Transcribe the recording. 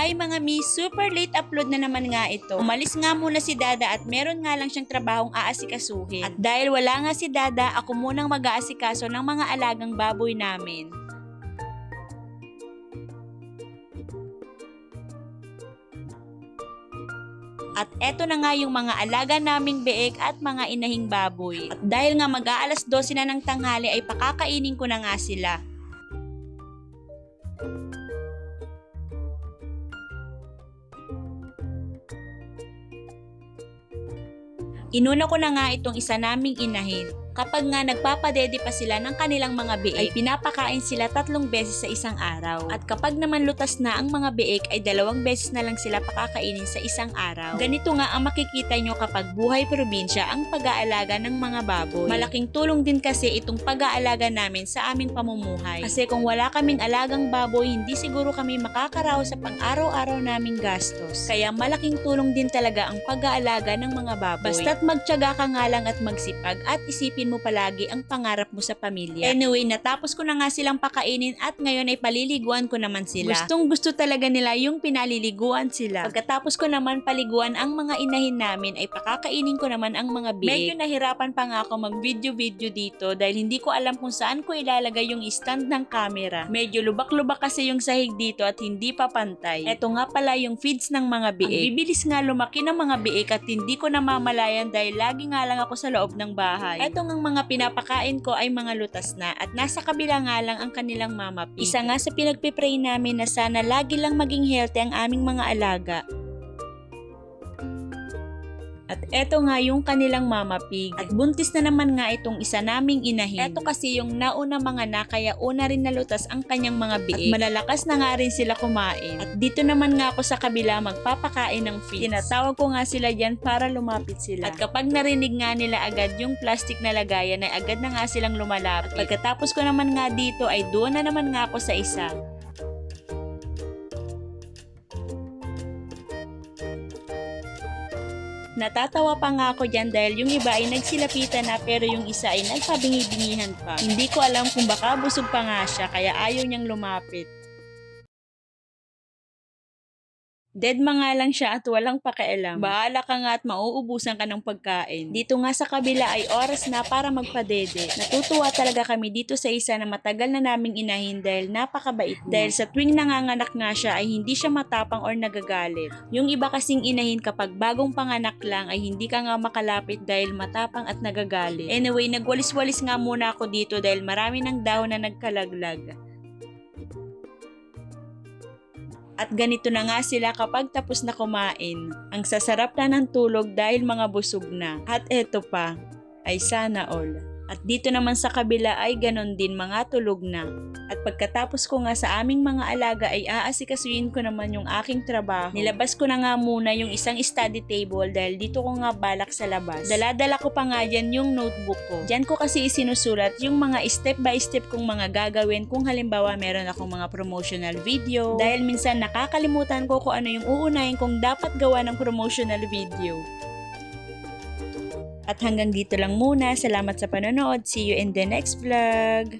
Hi mga mi, super late upload na naman nga ito. Umalis nga muna si Dada at meron nga lang siyang trabahong aasikasuhin. At dahil wala nga si Dada, ako munang mag-aasikaso ng mga alagang baboy namin. At eto na nga yung mga alaga naming beek at mga inahing baboy. At dahil nga mag-aalas 12 na ng tanghali ay pakakainin ko na nga sila. Inuna ko na nga itong isa naming inahin. Kapag nga nagpapadede pa sila ng kanilang mga biik, ay pinapakain sila tatlong beses sa isang araw. At kapag naman lutas na ang mga biik, ay dalawang beses na lang sila pakakainin sa isang araw. Ganito nga ang makikita nyo kapag buhay probinsya ang pag-aalaga ng mga baboy. Malaking tulong din kasi itong pag-aalaga namin sa aming pamumuhay. Kasi kung wala kaming alagang baboy, hindi siguro kami makakaraos sa pang-araw-araw naming gastos. Kaya malaking tulong din talaga ang pag-aalaga ng mga baboy. Basta't magtyaga ka nga lang at magsipag at isipin mo palagi ang pangarap mo sa pamilya. Anyway, natapos ko na nga silang pakainin at ngayon ay paliliguan ko naman sila. Gustong gusto talaga nila yung pinaliliguan sila. Pagkatapos ko naman paliguan ang mga inahin namin ay pakakainin ko naman ang mga biik. Medyo nahirapan pa nga ako mag-video-video dito dahil hindi ko alam kung saan ko ilalagay yung stand ng camera. Medyo lubak-lubak kasi yung sahig dito at hindi pa pantay. Ito nga pala yung feeds ng mga biik. Ang bibilis nga lumaki ng mga biik at hindi ko namamalayan dahil lagi nga lang ako sa loob ng bahay. Ito nga mga pinapakain ko ay mga lutas na at nasa kabila nga lang ang kanilang mama pig. Isa nga sa pinagpipray namin na sana lagi lang maging healthy ang aming mga alaga. At eto nga yung kanilang mama pig. At buntis na naman nga itong isa naming inahin. Eto kasi yung nauna mga na kaya una rin nalutas ang kanyang mga biik. At malalakas na nga rin sila kumain. At dito naman nga ako sa kabila magpapakain ng feeds. Tinatawag ko nga sila dyan para lumapit sila. At kapag narinig nga nila agad yung plastic na lagayan ay agad na nga silang lumalapit. At pagkatapos ko naman nga dito ay doon na naman nga ako sa isa. Natatawa pa nga ako dyan dahil yung iba ay nagsilapitan na pero yung isa ay nagpabingi-bingihan pa. Hindi ko alam kung baka busog pa nga siya kaya ayaw niyang lumapit. Deadma nga lang siya at walang pakialam. Bahala ka nga at mauubusan ka ng pagkain. Dito nga sa kabila ay oras na para magpadede. Natutuwa talaga kami dito sa isa na matagal na naming inahin dahil napakabait niya. Dahil sa tuwing nanganganak nga siya ay hindi siya matapang or nagagalit. Yung iba kasing inahin kapag bagong panganak lang ay hindi ka nga makalapit dahil matapang at nagagalit. Anyway, nagwalis-walis nga muna ako dito dahil marami ng dahon na nagkalaglag. At ganito na nga sila kapag tapos na kumain. Ang sasarap na ng tulog dahil mga busog na. At eto pa, ay sana all. At dito naman sa kabila ay ganon din mga tulog na. At pagkatapos ko nga sa aming mga alaga ay aasikasuyin ko naman yung aking trabaho. Nilabas ko na nga muna yung isang study table dahil dito ko nga balak sa labas. Daladala ko pa nga dyan yung notebook ko. Dyan ko kasi isinusulat yung mga step by step kong mga gagawin kung halimbawa meron akong mga promotional video. Dahil minsan nakakalimutan ko kung ano yung uunahin kong dapat gawa ng promotional video. At hanggang dito lang muna. Salamat sa panonood. See you in the next vlog.